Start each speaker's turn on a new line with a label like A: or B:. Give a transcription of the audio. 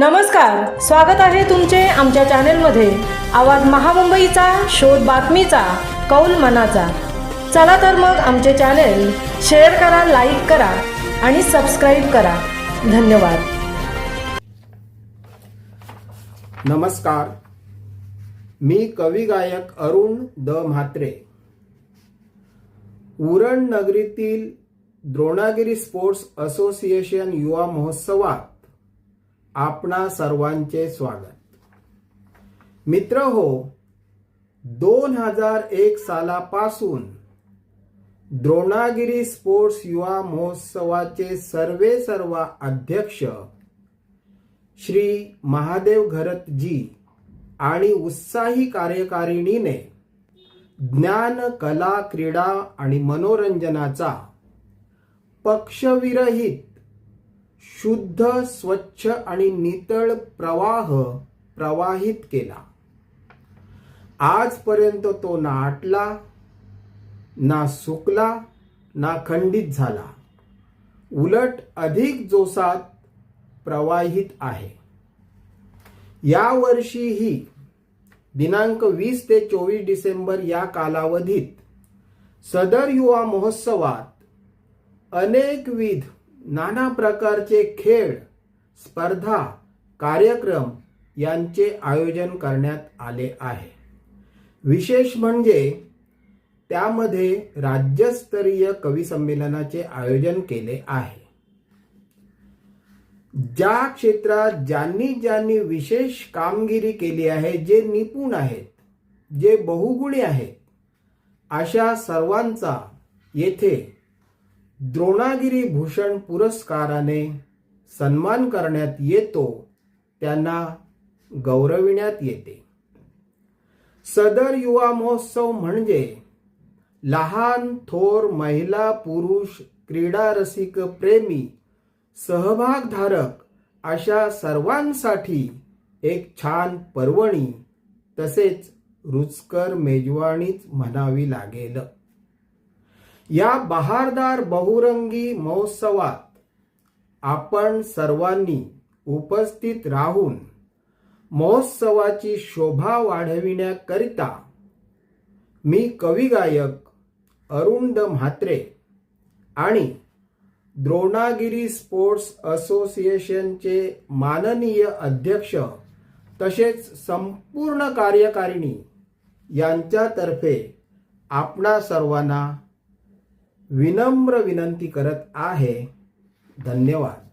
A: नमस्कार स्वागत आहे तुमचे आमच्या चॅनेलमध्ये. आवाज महामुंबईचा शोध बातमीचा कौल मनाचा. चला तर मग आमचे चॅनेल शेअर करा लाईक करा आणि सबस्क्राईब करा. धन्यवाद.
B: नमस्कार. मी कवी गायक अरुण द म्हात्रे. उरण नगरीतील द्रोणागिरी स्पोर्ट्स असोसिएशन युवा महोत्सवात आपणा सर्वांचे स्वागत. मित्र हो दोन हजार एक सालापासून द्रोणागिरी स्पोर्ट्स युवा महोत्सवाचे सर्वे सर्व अध्यक्ष श्री महादेव घरतजी आणि उत्साही कार्यकारिणीने ज्ञान कला क्रीडा आणि मनोरंजनाचा पक्षविरहित शुद्ध स्वच्छ आणि नितळ प्रवाह प्रवाहित केला. आजपर्यंत तो ना आटला ना सुकला ना खंडित झाला. उलट अधिक जोसात प्रवाहित आहे. यावर्षीही दिनांक वीस ते चोवीस डिसेंबर या कालावधीत सदर युवा महोत्सवात अनेकविध नाना प्रकारचे खेळ स्पर्धा कार्यक्रम यांचे आयोजन करण्यात आले आहे. विशेष म्हणजे त्यामध्ये राज्यस्तरीय कवी संमेलनाचे आयोजन केले आहे. ज्या क्षेत्रात ज्यांनी ज्यांनी विशेष कामगिरी केली आहे जे निपुण आहेत जे बहुगुणी आहेत अशा सर्वांचा येथे द्रोणागिरी भूषण पुरस्काराने सन्मान करण्यात येतो त्यांना गौरविण्यात येते. सदर युवा महोत्सव म्हणजे लहान थोर महिला पुरुष क्रीडा रसिक प्रेमी सहभागधारक अशा सर्वांसाठी एक छान पर्वणी तसेच रुचकर मेजवानीच म्हणावी लागेल. या बहारदार बहुरंगी महोत्सवात आपण सर्वांनी उपस्थित राहून महोत्सवाची शोभा वाढविण्याकरिता मी कवी गायक अरुण द म्हात्रे आणि द्रोणागिरी स्पोर्ट्स असोसिएशनचे माननीय अध्यक्ष तसेच संपूर्ण कार्यकारिणी यांच्यातर्फे आपणा सर्वांना विनम्र विनंती करत आहे. धन्यवाद.